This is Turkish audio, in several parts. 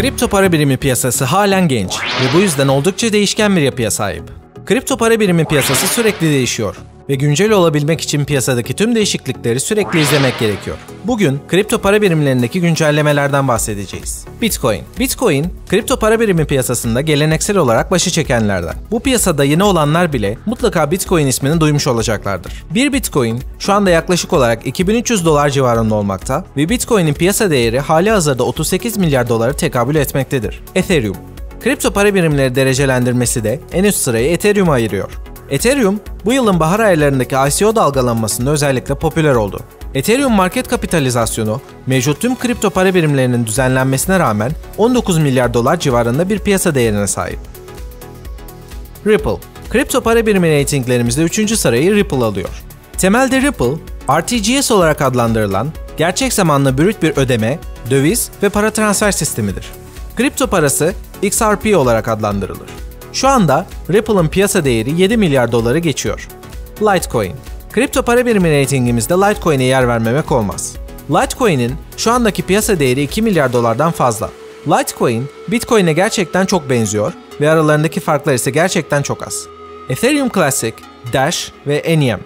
Kripto para birimi piyasası halen genç ve bu yüzden oldukça değişken bir yapıya sahip. Kripto para birimi piyasası sürekli değişiyor ve güncel olabilmek için piyasadaki tüm değişiklikleri sürekli izlemek gerekiyor. Bugün kripto para birimlerindeki güncellemelerden bahsedeceğiz. Bitcoin. Bitcoin, kripto para birimi piyasasında geleneksel olarak başı çekenlerden. Bu piyasada yeni olanlar bile mutlaka Bitcoin ismini duymuş olacaklardır. Bir Bitcoin şu anda yaklaşık olarak 2300 dolar civarında olmakta ve Bitcoin'in piyasa değeri hali hazırda 38 milyar dolara tekabül etmektedir. Ethereum. Kripto para birimleri derecelendirmesi de en üst sırayı Ethereum'a ayırıyor. Ethereum, bu yılın bahar aylarındaki ICO dalgalanmasında özellikle popüler oldu. Ethereum market kapitalizasyonu, mevcut tüm kripto para birimlerinin düzenlenmesine rağmen 19 milyar dolar civarında bir piyasa değerine sahip. Ripple, kripto para birimi reytinglerimizde 3. sırayı Ripple alıyor. Temelde Ripple, RTGS olarak adlandırılan gerçek zamanlı brüt bir ödeme, döviz ve para transfer sistemidir. Kripto parası XRP olarak adlandırılır. Şu anda Ripple'ın piyasa değeri 7 milyar doları geçiyor. Litecoin. Kripto para birimi reytingimizde Litecoin'e yer vermemek olmaz. Litecoin'in şu andaki piyasa değeri 2 milyar dolardan fazla. Litecoin, Bitcoin'e gerçekten çok benziyor ve aralarındaki farklar ise gerçekten çok az. Ethereum Classic, Dash ve NEM.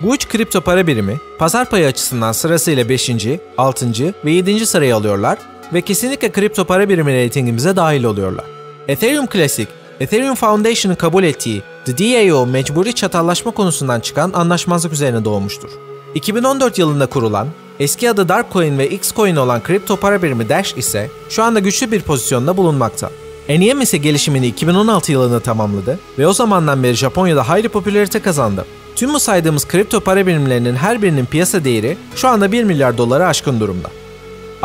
Bu üç kripto para birimi pazar payı açısından sırasıyla 5. 6. ve 7. sırayı alıyorlar ve kesinlikle kripto para birimi reytingimize dahil oluyorlar. Ethereum Classic, Ethereum Foundation'ın kabul ettiği The DAO mecburi çatallaşma konusundan çıkan anlaşmazlık üzerine doğmuştur. 2014 yılında kurulan, eski adı Darkcoin ve Xcoin olan kripto para birimi Dash ise şu anda güçlü bir pozisyonda bulunmakta. NEM ise gelişimini 2016 yılında tamamladı ve o zamandan beri Japonya'da hayli popülarite kazandı. Tüm bu saydığımız kripto para birimlerinin her birinin piyasa değeri şu anda 1 milyar doları aşkın durumda.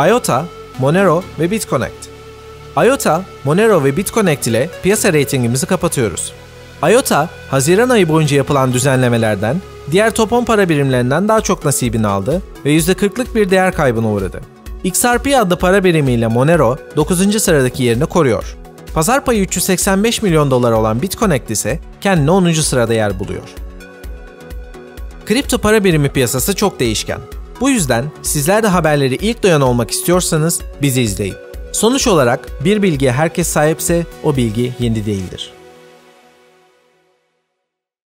IOTA, Monero ve BitConnect. IOTA, Monero ve BitConnect ile piyasa reytingimizi kapatıyoruz. IOTA, Haziran ayı boyunca yapılan düzenlemelerden diğer top 10 para birimlerinden daha çok nasibini aldı ve %40'lık bir değer kaybına uğradı. XRP adlı para birimiyle Monero 9. sıradaki yerini koruyor. Pazar payı 385 milyon dolar olan BitConnect ise kendine 10. sırada yer buluyor. Kripto para birimi piyasası çok değişken. Bu yüzden sizler de haberleri ilk duyan olmak istiyorsanız bizi izleyin. Sonuç olarak bir bilgiye herkes sahipse o bilgi yeni değildir.